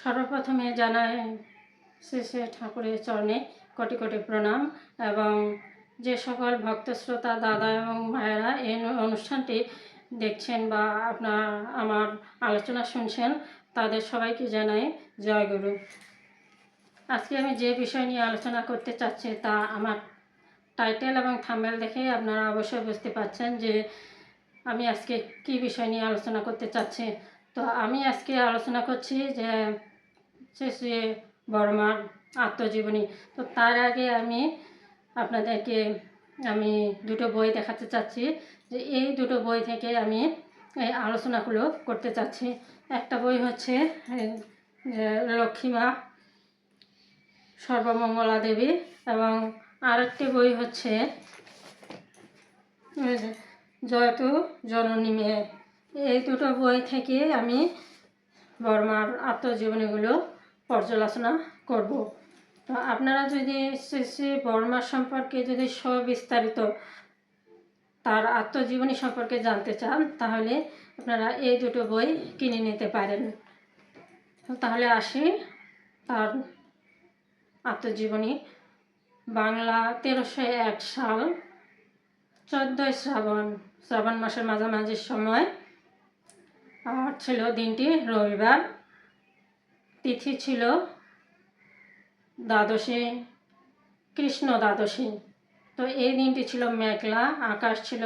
সর্বপ্রথমে জানাই শ্রী শ্রী ঠাকুরের চরণে কোটি কোটি প্রণাম এবং যে সকল ভক্ত, শ্রোতা, দাদা এবং মায়েরা এই অনুষ্ঠানটি দেখছেন বা আপনার আমার আলোচনা শুনছেন, তাদের সবাইকে জানাই জয় গুরু। আজকে আমি যে বিষয় নিয়ে আলোচনা করতে চাচ্ছি তা আমার টাইটেল এবং থাম্বেল দেখে আপনারা অবশ্যই বুঝতে পারছেন যে আমি আজকে কি বিষয় নিয়ে আলোচনা করতে চাচ্ছি। তো আমি আজকে আলোচনা করছি যে শ্রী বর্মার আত্মজীবনী। তো তার আগে আমি আপনাদেরকে আমি দুটো বই দেখাতে চাচ্ছি যে এই দুটো বই থেকে আমি এই আলোচনাগুলো করতে চাচ্ছি। একটা বই হচ্ছে লক্ষ্মীমা সর্বমঙ্গলা দেবী এবং আরেকটি বই হচ্ছে জয়তু জননী মেয়ে। এই দুটো বই থেকে আমি বর্মার আত্মজীবনীগুলো পর্যালোচনা করব। তো আপনারা যদি শ্রী বর্মার সম্পর্কে যদি সবিস্তারিত তার আত্মজীবনী সম্পর্কে জানতে চান, তাহলে আপনারা এই দুটো বই কিনে নিতে পারেন। তাহলে আসি তার আত্মজীবনী। বাংলা তেরোশো এক সাল, চোদ্দোই শ্রাবণ শ্রাবণ মাসের মাঝামাঝি সময়। আর ছিল দিনটি রবিবার। তিথি ছিল দ্বাদশী, কৃষ্ণ দ্বাদশী। তো এই দিনটি ছিল মেঘলা, আকাশ ছিল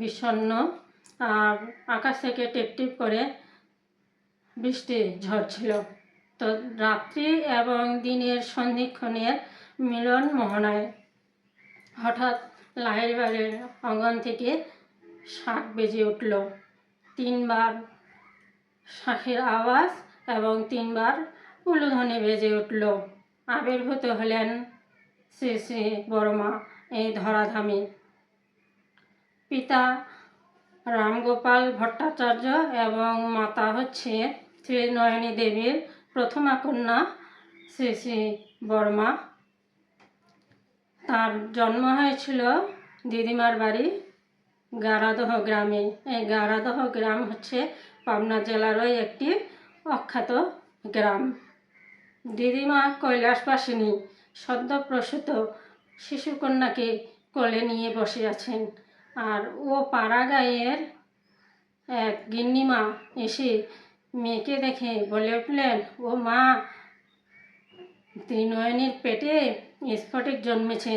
বিষণ্ণ, আর আকাশ থেকে টিপ টিপ করে বৃষ্টি ঝরছিল। তো রাত্রি এবং দিনের সন্ধিক্ষণের মিলন মোহনায় হঠাৎ লাহের বাড়ির অঙ্গন থেকে শাক বেজে উঠল। তিনবার শাঁখের আওয়াজ এবং তিনবার উলুধ্বনি বেজে উঠল। আবির্ভূত হলেন শ্রী শ্রী বর্মা এই ধরাধামে। পিতা রামগোপাল ভট্টাচার্য এবং মাতা হচ্ছে শ্রী নয়নী দেবীর প্রথমা কন্যা শ্রী শ্রী বর্মা তার জন্ম হয়েছিল দিদিমার বাড়ি গারাদহ গ্রামে। এই গারাদহ গ্রাম হচ্ছে পাবনা জেলারই একটি অখ্যাত গ্রাম। দিদিমা কৈলাসবাসিনী সদ্য প্রসূত শিশুকন্যাকে কোলে নিয়ে বসে আছেন। আর ও পাড়া গাঁয়ের এক গিন্নিমা এসে মেয়েকে দেখে বলে উঠলেন, ও মা, ত্রিনয়নীর পেটে স্ফটিক জন্মেছে।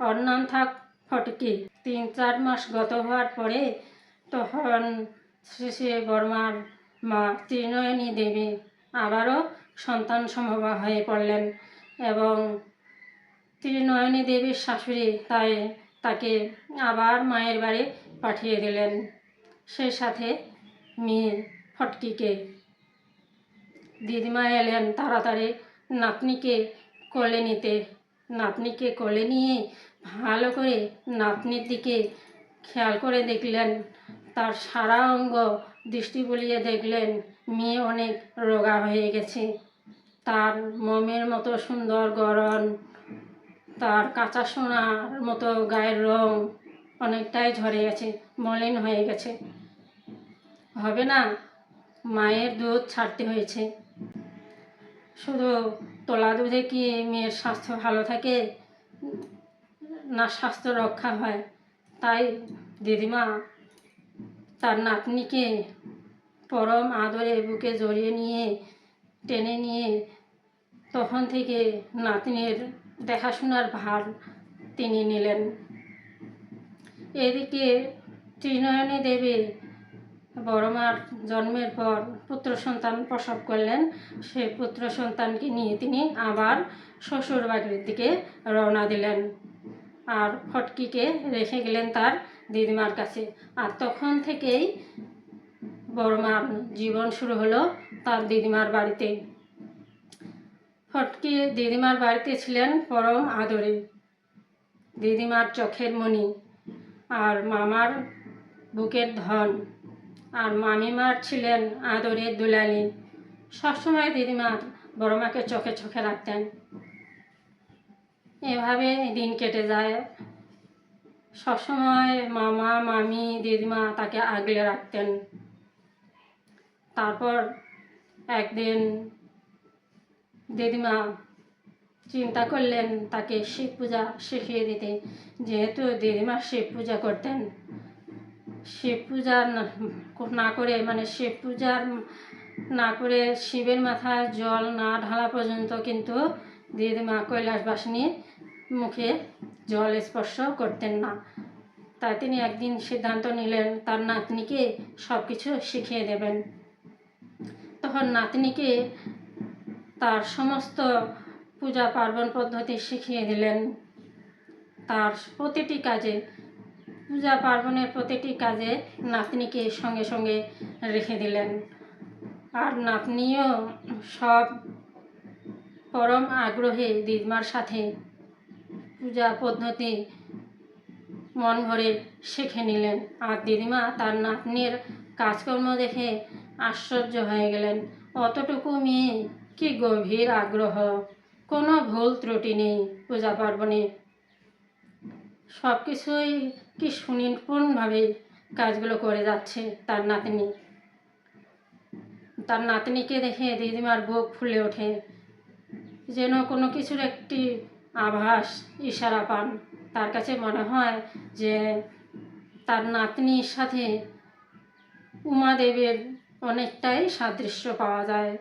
ওর থাক ফটকি। তিন চার মাস গত হওয়ার পরে তখন শ্রী বর্মার মা ত্রিনয়নী দেবী আবারও সন্তান সম্ভবা হয়ে পড়লেন এবং ত্রিনয়নী দেবীর শাশুড়ি তাই তাকে আবার মায়ের বাড়ি পাঠিয়ে দিলেন। সেই সাথে মেয়ে ফটকিকে, দিদিমা এলেন তাড়াতাড়ি নাতনিকে কোলে নিতে। নাতনিকে কোলে নিয়ে ভালো করে নাতনির দিকে খেয়াল করে দেখলেন, তার সারা অঙ্গ দৃষ্টি বুলিয়ে দেখলেন, মেয়ে অনেক রোগা হয়ে গেছে। তার মমের মতো সুন্দর গরণ তার কাঁচা সোনার মতো গায়ের রং অনেকটাই ঝরে গেছে, মলিন হয়ে গেছে। হবে না, মায়ের দুধ ছাড়তে হয়েছে। শুধু তোলা দুধে কি মেয়ের স্বাস্থ্য ভালো থাকে? না, স্বাস্থ্য রক্ষা হয়। তাই দিদিমা তার নাতনিকে পরম আদরে বুকে জড়িয়ে নিয়ে, টেনে নিয়ে তখন থেকে নাতনির দেখাশোনার ভার তিনি নিলেন। এদিকে ত্রিনয়নী দেবী বড়মার জন্মের পর পুত্র সন্তান প্রসব করলেন। সেই পুত্র সন্তানকে নিয়ে তিনি আবার শ্বশুর বাড়ির দিকে রওনা দিলেন। আর ফটকিকে রেখে গেলেন তার দিদিমার কাছে। আর তখন থেকেই বড়মার জীবন শুরু হলো তার দিদিমার বাড়িতে। ফটকি দিদিমার বাড়িতে ছিলেন পরম আদরে। দিদিমার চোখের মণি আর মামার বুকের ধন। আর মামিমার ছিলেন আদরের দুলালি। সবসময় দিদিমার বড় মাকে চোখে চোখে রাখতেন। এভাবে দিন কেটে যায়। সবসময় মামা, মামি, দিদিমা তাকে আগলে রাখতেন। তারপর একদিন দিদিমা চিন্তা করলেন তাকে শিব পূজা শিখিয়ে দিতে। যেহেতু দিদিমা শিব পূজা করতেন, শিব পূজা না- করে মানে শিব পূজার না করে শিবের মাথায় জল না ঢালা পর্যন্ত কিন্তু দিদিমা কৈলাসবাসিনী মুখে জল স্পর্শ করতেন না। তাই তিনি একদিন সিদ্ধান্ত নিলেন, তার নাতনিকে সব কিছু শিখিয়ে দেবেন। তখন নাতনিকে তার সমস্ত পূজা পার্বণ পদ্ধতি শিখিয়ে দিলেন। তার প্রতিটি কাজে, পূজা পার্বণের প্রতিটি কাজে নাতনিকে সঙ্গে সঙ্গে রেখে দিলেন। আর নাতনিও সব পরম আগ্রহে দিদিমার সাথে পূজা পদ্ধতি মন ভরে শিখে নিলেন। আর দিদিমা তার নাতনির কাজকর্ম দেখে আশ্চর্য হয়ে গেলেন। অতটুকু মেয়ে, কি গভীর আগ্রহ। কোনো ভুল ত্রুটি নেই, পূজা পার্বণে। সব কিছুই কি সুনিপুণভাবে কাজগুলো করে যাচ্ছে? তার নাতনি। তার নাতনিকে দেখে দিদিমার বুক ফুলে ওঠে। যেন কোনো কিছুর একটি আভাস, ইশারা পান। তার কাছে মনে হয় যে তার নাতনির সাথে উমাদেবীর অনেকটাই সাদৃশ্য পাওয়া যায়।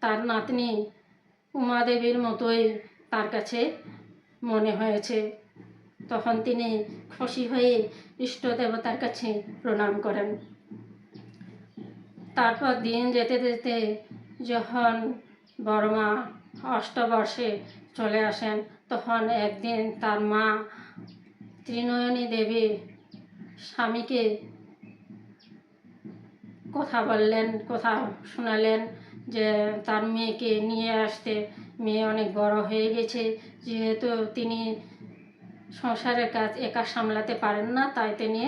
তার নাতনি উমাদেবীর মতোই তার কাছে মনে হয়েছে। তখন তিনি খুশি হয়ে ইষ্ট দেবতার কাছে প্রণাম করেন। তারপর দিন যেতে যেতে যখন বড়মা অষ্টবর্ষে চলে আসেন। তখন একদিন তার মা ত্রিনয়নী দেবী স্বামীকে কথা বললেন, কথা শোনালেন যে তার মেয়েকে নিয়ে আসতে। মেয়ে অনেক বড় হয়ে গেছে, যেহেতু তিনি সংসারের কাজ একা সামলাতে পারেন না, তাই তিনি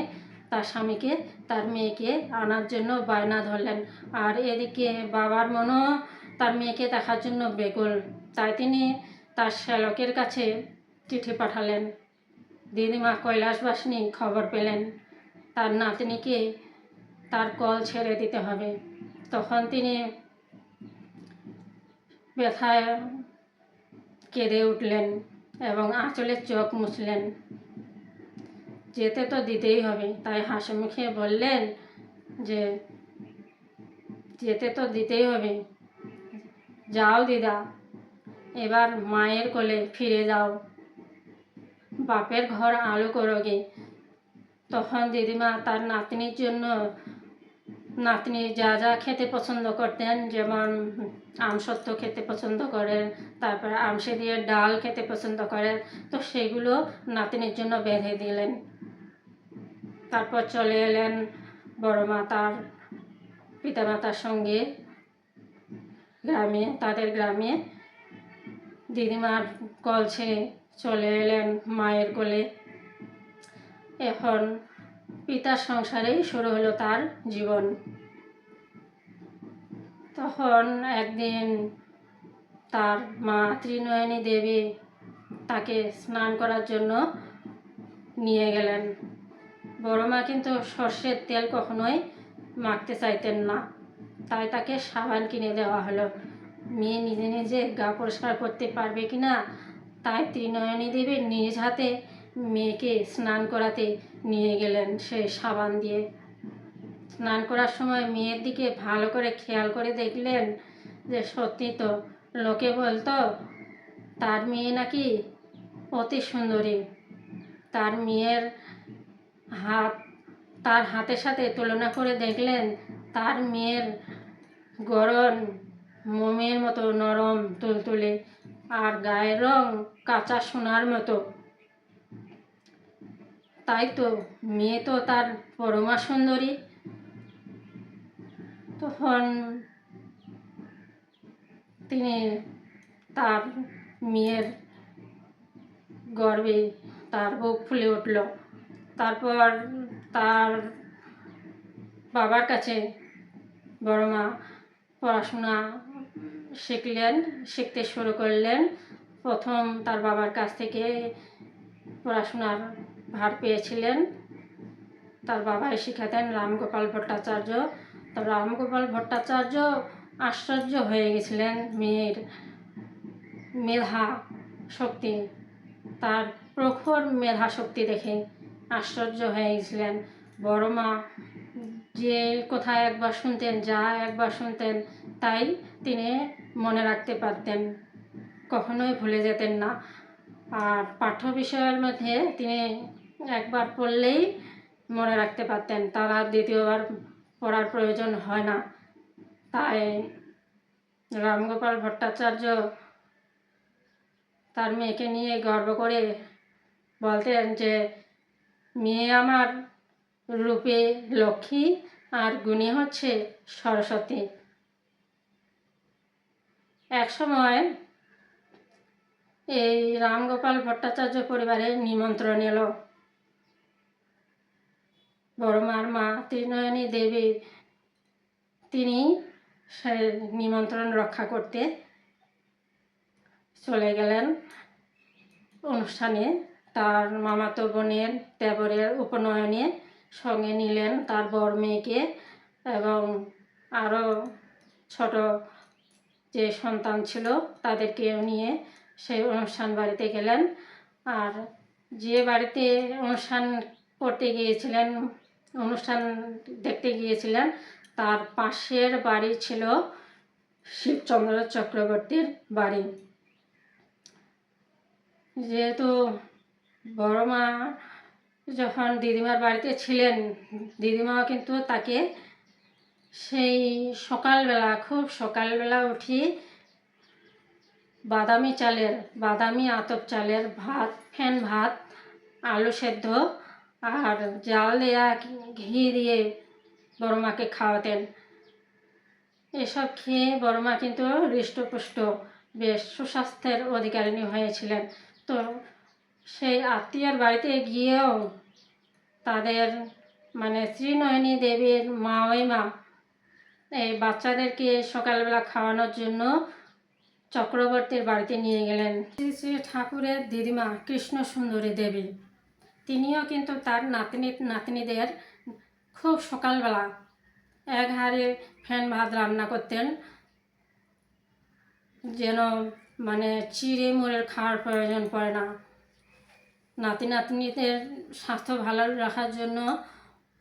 তার স্বামীকে, তার মেয়েকে আনার জন্য বায়না ধরলেন। আর এদিকে বাবার মনও তার মেয়েকে দেখার জন্য বেকুল। তাই তিনি তার শ্যালকের কাছে চিঠি পাঠালেন। দিদিমা কৈলাসবাসিনী খবর পেলেন। তার নাতনিকে তার কল ছেড়ে দিতে হবে। তখন তিনি ব্যথায় কেঁদে উঠলেন এবং আঁচলের চোখ মুছলেন। যেতে তো দিতেই হবে, তাই হাসি মুখে বললেন যে, যেতে তো দিতেই হবে। যাও দিদা এবার মায়ের কোলে ফিরে যাও। বাপের ঘর আলো করোগে। তখন দিদিমা তার নাতনির জন্য নাতনি যা যা খেতে পছন্দ করতেন, যেমন আমসত্ত্ব খেতে পছন্দ করেন, তারপর আমসে দিয়ে ডাল খেতে পছন্দ করেন, তো সেগুলো নাতনির জন্য বেঁধে দিলেন। তারপর চলে এলেন বড় মা তার পিতামাতার সঙ্গে গ্রামে, তাদের গ্রামে দিদিমার কল ছেড়ে চলে এলেন মায়ের কোলে। এখন পিতার সংসারেই শুরু হলো তার জীবন। তখন একদিন তার মা ত্রিনয়নী দেবী তাকে স্নান করার জন্য নিয়ে গেলেন। বড় মা কিন্তু সর্ষের তেল কখনোই মাখতে চাইতেন না, তাই তাকে সাবান কিনে দেওয়া হলো। মেয়ে নিজে নিজে গা পরিষ্কার করতে পারবে কি না, তাই ত্রিনয়নী দেবী নিজ হাতে মেয়েকে স্নান করাতে নিয়ে গেলেন সে সাবান দিয়ে। স্নান করার সময় মেয়ের দিকে ভালো করে খেয়াল করে দেখলেন যে সত্যি তো, লোকে বলতো, তার মেয়ে নাকি অতি সুন্দরী। তার মেয়ের হাত, তার হাতের সাথে তুলনা করে দেখলেন তার মেয়ের গরম মোমের মতো নরম তুলতুলে আর গায়ের রং কাঁচা সোনার মতো। তাই তো মেয়ে তো তার পরমা সুন্দরী। তখন তিনি তার মেয়ের গর্বে তার বুক ফুলে উঠল। তারপর তার বাবার কাছে বড় মা পড়াশোনা শিখলেন, শিখতে শুরু করলেন। প্রথম তার বাবার কাছ থেকে পড়াশোনার ভার পেয়েছিলেন। তার বাবাই শিখাতেন রামগোপাল ভট্টাচার্য। তো রামগোপাল ভট্টাচার্য আশ্চর্য হয়ে গেছিলেন মেয়ের মেধা শক্তি। তার প্রখর মেধা শক্তি দেখে আশ্চর্য হয়ে গেছিলেন। বড় মা, যে কোথায় একবার শুনতেন, যা একবার শুনতেন, তাই তিনি মনে রাখতে পারতেন। কখনোই ভুলে যেতেন না। আর পাঠ্য বিষয়ের মধ্যে তিনি একবার পড়লেই মনে রাখতে পারতেন, তার আর দ্বিতীয়বার পড়ার প্রয়োজন হয় না। তাই রামগোপাল ভট্টাচার্য তার মেয়েকে নিয়ে গর্ব করে বলতেন যে, মেয়ে আমার রূপে লক্ষ্মী আর গুণী হচ্ছে সরস্বতী। এক সময় এই রামগোপাল ভট্টাচার্য পরিবারে নিমন্ত্রণ এলো। বড় মার মা ত্রিনয়নী দেবী, তিনি সে নিমন্ত্রণ রক্ষা করতে চলে গেলেন। অনুষ্ঠানে তার মামাতো বোনের দেবরের উপনয়নে সঙ্গে নিলেন তার বর মেয়েকে এবং আরও ছোট যে সন্তান ছিল তাদেরকে নিয়ে সেই অনুষ্ঠান বাড়িতে গেলেন। আর যে বাড়িতে অনুষ্ঠান করতে গিয়েছিলেন, অনুষ্ঠান দেখতে গিয়েছিলেন, তার পাশের বাড়ি ছিল শিবচন্দ্র চক্রবর্তীর বাড়ি। যেহেতু বড় মা যখন দিদিমার বাড়িতে ছিলেন, দিদিমাও কিন্তু তাকে সেই সকালবেলা, খুব সকালবেলা উঠি বাদামি চালের, বাদামি আতপ চালের ভাত, ফ্যান ভাত, আলু সেদ্ধ আর জাল দেয়া, ঘি দিয়ে বড় মাকে খাওয়াতেন। এসব খেয়ে বড় মা কিন্তু হৃষ্টপুষ্ট, বেশ সুস্বাস্থ্যের অধিকারিণী হয়েছিলেন। তো সেই আত্মীয়র বাড়িতে গিয়েও তাদের মানে শ্রীনয়নী দেবীর মা ওই মা এই বাচ্চাদেরকে সকালবেলা খাওয়ানোর জন্য চক্রবর্তীর বাড়িতে নিয়ে গেলেন। শ্রী শ্রী ঠাকুরের দিদিমা কৃষ্ণ সুন্দরী দেবী। তিনিও কিন্তু তার নাতনি, নাতনিদের খুব সকালবেলা এক হাড়ে ফ্যান ভাত রান্না করতেন, যেন মানে চিড়ে মুড়ের খাওয়ার প্রয়োজন পড়ে না। নাতি নাতনিদের স্বাস্থ্য ভালো রাখার জন্য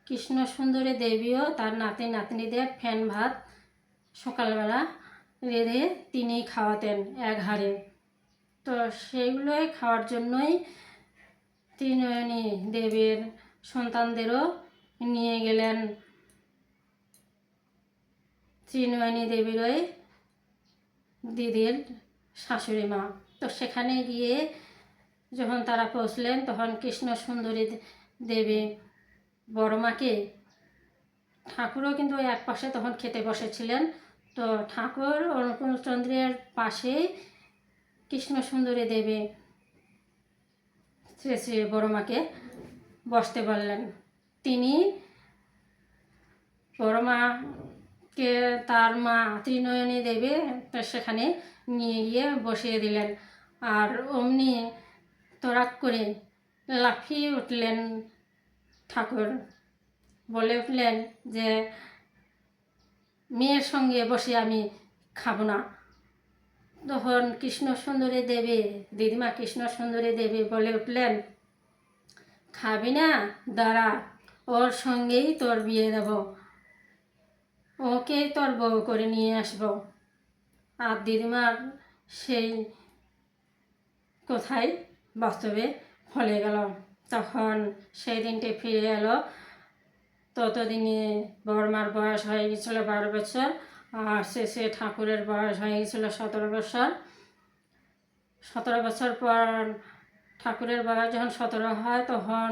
কৃষ্ণ সুন্দরী দেবীও তার নাতি নাতনিদের ফ্যান ভাত সকালবেলা রেঁধে তিনিই খাওয়াতেন এক হাড়ে। তো সেইগুলোই খাওয়ার জন্যই ত্রিনয়নী দেবীর সন্তানদেরও নিয়ে গেলেন। ত্রিনয়নী দেবীর ওই দিদির শাশুড়ি মা। তো সেখানে গিয়ে যখন তারা পৌঁছলেন তখন কৃষ্ণ সুন্দরী দেবী বড় মাকে? ঠাকুরও কিন্তু ওই এক পাশে তখন খেতে বসেছিলেন। তো ঠাকুর অনুকূলচন্দ্রের পাশেই কৃষ্ণ সুন্দরী দেবী শ্রী শ্রী বড় মাকে বসতে বললেন। তিনি বড় মাকে তার মা ত্রিনয়নী দেবী সেখানে নিয়ে গিয়ে বসিয়ে দিলেন। আর অমনি তরাক করে লাফিয়ে উঠলেন ঠাকুর বলে উঠলেন যে, মেয়ের সঙ্গে বসে আমি খাব না। তখন কৃষ্ণ সুন্দরী দেবী, দিদিমা কৃষ্ণ সুন্দরী দেবী বলে উঠলেন, খাবি না, দাঁড়া, ওর সঙ্গেই তোর বিয়ে দেব। ওকেই তোর বউ করে নিয়ে আসব। আর দিদিমার সেই কোথায় বাস্তবে ফলে গেল। তখন সেই দিনটি ফিরে এলো। ততদিনে বর্মার বয়স হয়ে গেছিল বারো বছর আর শেষে ঠাকুরের বয়স হয়ে গেছিল সতেরো বছর। সতেরো বছর পর ঠাকুরের বয়স যখন সতেরো হয়, তখন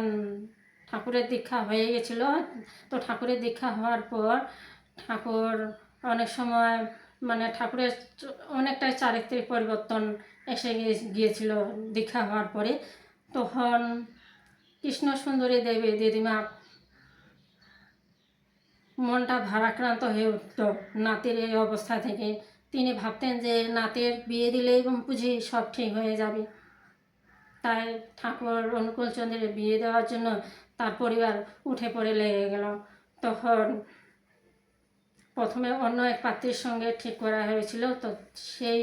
ঠাকুরের দীক্ষা হয়ে গেছিল। তো ঠাকুরের দীক্ষা হওয়ার পর ঠাকুর অনেক সময় মানে ঠাকুরের অনেকটাই চারিত্রিক পরিবর্তন এসে গিয়ে- গিয়েছিল দীক্ষা হওয়ার পরে। তখন কৃষ্ণ সুন্দরী দেবী দিদিমা, মনটা ভারাক্রান্ত হয়ে উঠত নাতির এই অবস্থা থেকে তিনি ভাবতেন যে নাতের বিয়ে দিলে দিলেই বুঝি সব ঠিক হয়ে যাবে। তাই ঠাকুর অনুকূলচন্দ্রের বিয়ে দেওয়ার জন্য তার পরিবার উঠে পড়ে লেগে গেল। তখন প্রথমে অন্য এক পাত্রীর সঙ্গে ঠিক করা হয়েছিল, তো সেই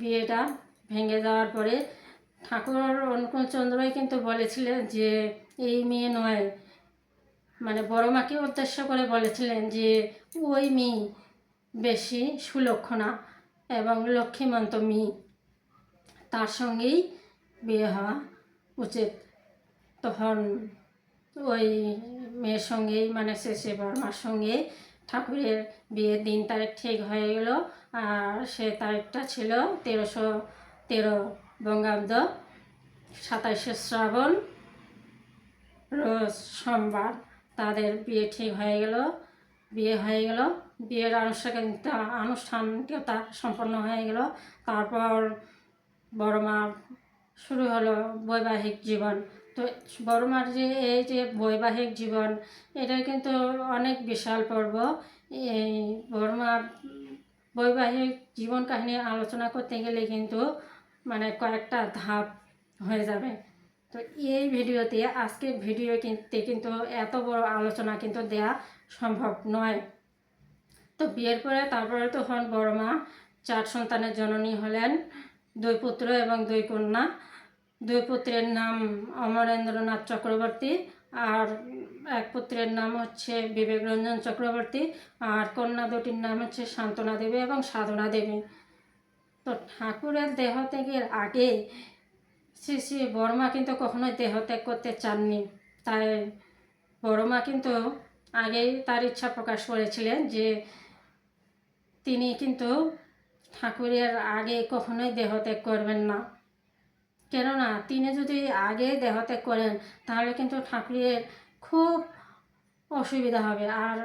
বিয়েটা ভেঙে যাওয়ার পরে ঠাকুর অনুকূল চন্দ্রই কিন্তু বলেছিলেন যে, এই মেয়ে নয়। মানে বড় মাকে উদ্দেশ্য করে বলেছিলেন যে, ওই মেয়ে বেশি সুলক্ষণা এবং লক্ষ্মীমন্ত মেয়ে তার সঙ্গেই বিয়ে হওয়া উচিত। তখন ওই মেয়ের সঙ্গেই মানে শেষে বর্মার সঙ্গে ঠাকুরের বিয়ের দিন তারিখ ঠিক হয়ে গেল। আর সে তারিখটা ছিল তেরোশো তেরো। বঙ্গাব্দ, সাতাইশে শ্রাবণ, রোজ সোমবার তাদের বিয়ে ঠিক হয়ে গেল, বিয়ে হয়ে গেল। বিয়ের আনুষ্ঠানিকতা আনুষ্ঠানিকতা সম্পন্ন হয়ে গেল। তারপর বড় মা শুরু হলো বৈবাহিক জীবন। তো বড় মার যে এই যে বৈবাহিক জীবন, এটা কিন্তু অনেক বিশাল পর্ব। এই বড় মার বৈবাহিক জীবন কাহিনী আলোচনা করতে গেলে কিন্তু মানে কয়েকটা ধাপ হয়ে যাবে। তো এই ভিডিওতে আজকে ভিডিও কিনতে কিন্তু এত বড় আলোচনা কিন্তু দেয়া সম্ভব নয়। তো বিয়ের পরে তারপরে তো হন বড় মা, চার সন্তানের জননী হলেন দুই পুত্র এবং দুই কন্যা। দুই পুত্রের নাম অমরেন্দ্রনাথ চক্রবর্তী আর এক পুত্রের নাম হচ্ছে বিবেকরঞ্জন চক্রবর্তী। আর কন্যা দুটির নাম হচ্ছে শান্তনা দেবী এবং সাধনা দেবী। তো ঠাকুরের দেহ ত্যাগের আগে শ্রী শ্রী বর্মা কিন্তু কখনোই দেহ ত্যাগ করতে চাননি। তাই বড়মা কিন্তু আগেই তার ইচ্ছা প্রকাশ করেছিলেন যে তিনি কিন্তু ঠাকুরের আগে কখনোই দেহত্যাগ করবেন না। কেননা তিনি যদি আগে দেহত্যাগ করেন, তাহলে কিন্তু ঠাকুরের খুব অসুবিধা হবে আর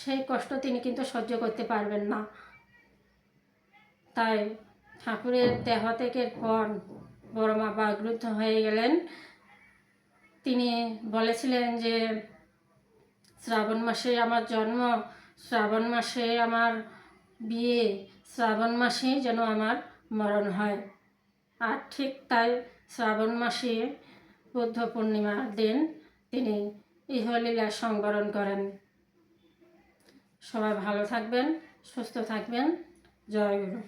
সেই কষ্ট তিনি কিন্তু সহ্য করতে পারবেন না। তাই ঠাকুরের দেহত্যাগের পর বড় মা বাগরুদ্ধ হয়ে গেলেন। তিনি বলেছিলেন যে, শ্রাবণ মাসে আমার জন্ম, শ্রাবণ মাসে আমার বিয়ে, শ্রাবণ মাসে যেন আমার মরণ হয়। আর ঠিক তাই শ্রাবণ মাসে বুদ্ধ পূর্ণিমার দিন তিনি ইহলীলা সংবরণ করেন। সবাই ভালো থাকবেন, সুস্থ থাকবেন। জয় গুরু।